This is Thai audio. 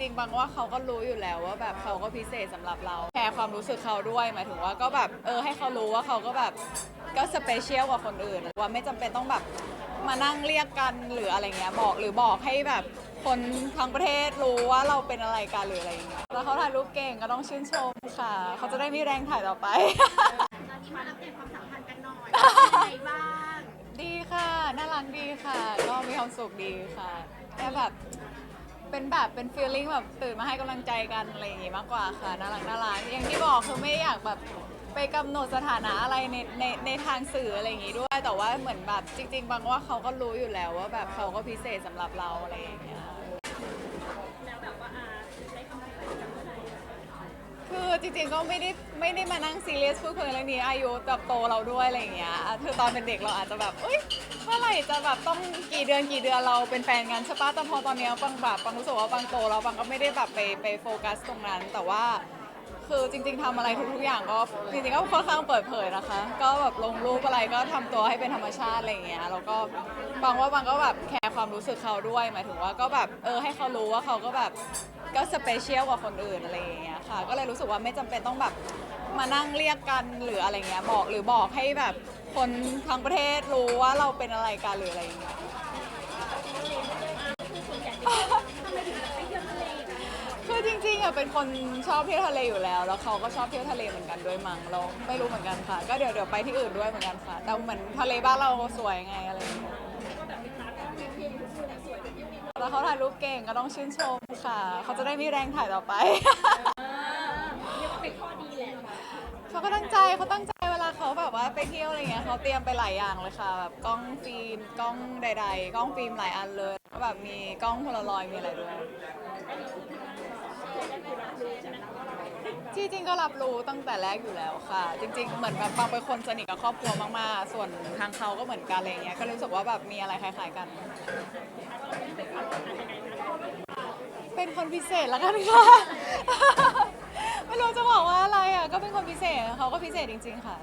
ริง ๆ บางว่าเขาก็รู้อยู่แล้วว่าแบบเขาก็พิเศษสำหรับเราแคร์ความรู้สึกเขาด้วยหมายถึงว่าก็แบบเออให้เขารู้ว่าเขาก็แบบก็สเปเชียลกว่าคนอื่นว่าไม่จำเป็นต้องแบบมานั่งเรียกกันหรืออะไรเงี้ยบอกหรือบอกให้แบบคนทั้งประเทศรู้ว่าเราเป็นอะไรกันหรืออะไรอย่างเงี้ยแล้วเขาถ่ายรูปเก่งก็ต้องชื่นชมค่ะ เขาจะได้มีแรงถ่ายต่อไป ตอนนี้มาอัปเดตความสัมพันธ์กันหน่อยเป็นไงบ้างดีค่ะ น่ารักดีค่ะ ก็มีความสุขดีค่ะแค่แบบ เป็นแบบเป็นฟีลลิ่งแบบตื่นมาให้กำลังใจกันอะไรอย่างงี้มากกว่าค่ะน่ารักน่ารักอย่างที่บอกคือไม่อยากแบบไปกำหนดสถานะอะไรในในในทางสื่ออะไรอย่างงี้ด้วย แต่ว่าเหมือนแบบจริง ๆ บางว่าเขาก็รู้อยู่แล้วว่าแบบเขาก็พิเศษสำหรับเราอะไรอย่างเงี้ย แล้วแบบว่าอาได้คำตอบกันเมื่อไหร่ คือ จริงๆก็ไม่ได้ไม่ได้มานั่งซีเรียสพูดคุยเรื่องนี้อายุแบบโตเราด้วยอะไรอย่างเงี้ยคือตอนเป็นเด็กเราอาจจะแบบเอ้ยเมื่อไหร่จะแบบต้องกี่เดือนกี่เดือนเราเป็นแฟนกันใช่ปะแต่พอตอนเนี้ยปังแบบปังรู้สึกว่าปังโตแล้วปังก็ไม่ได้แบบไปไปโฟกัสตรงนั้นแต่ว่า คือจริง ๆทำอะไรทุกๆอย่างก็จริงๆก็ค่อนข้างเปิดเผยนะคะ ก็แบบลงรูปอะไรก็ทำตัวให้เป็นธรรมชาติอะไรอย่างเงี้ยแล้วก็ปังว่าปังก็แบบแคร์ความรู้สึกเขาด้วย หมายถึงว่าก็แบบเออให้เขารู้ว่าเขาก็แบบก็สเปเชียลกว่าคนอื่นอะไรอย่างเงี้ยค่ะ ก็เลยรู้สึกว่าไม่จำเป็นต้องแบบมานั่งเรียกกันหรืออะไรเงี้ยบอกหรือบอกให้แบบคนทั้งประเทศรู้ว่าเราเป็นอะไรกันหรืออะไรอย่างเงี้ย ทำไมถึงไปเที่ยวทะเลกัน คือจ ริงๆอะเป็นคนชอบเที่ยวทะเลอยู่แล้ว แล้วเขาก็ชอบเที่ยวทะเลเหมือนกันด้วยมั้งเราไม่รู้เหมือนกันค่ะ ก็เดี๋ยวเดี๋ยวไปที่อื่นด้วยเหมือนกันค่ะ แต่เหมือนทะเลบ้านเราสวยไงอะไรอย่างเงี้ยแล้วเขาถ่ายรูปเก่งก็ต้องชื่นชมค่ะ เขาจะได้มีแรงถ่ายต่อไปเรียกว่าเป็นข้อดีแหละเขาก็ตั้งใจเขาตั้งใจเวลาเขาแบบว่าไปเที่ยวอะไรเงี้ยเขาเตรียมไปหลายอย่างเลยค่ะแบบกล้องฟิล์มกล้องใด ๆ กล้องฟิล์มหลายอันเลยก็แบบมีกล้องโพลารอยด์มีอะไรด้วย จริงๆก็รับรู้ตั้งแต่แรกอยู่แล้วค่ะ จริง ๆ เหมือนแบบบางเป็นคนสนิทกับครอบครัวมากๆ ส่วนทางเขาก็เหมือนกันอะไรเงี้ยก็รู้สึกว่าแบบมีอะไรคล้ายๆกัน เป็นคนพิเศษแล้วกันค่ะ ไม่รู้จะบอกว่าอะไรอะก็เป็นคนพิเศษเขาก็พิเศษจริง ๆ ค่ะ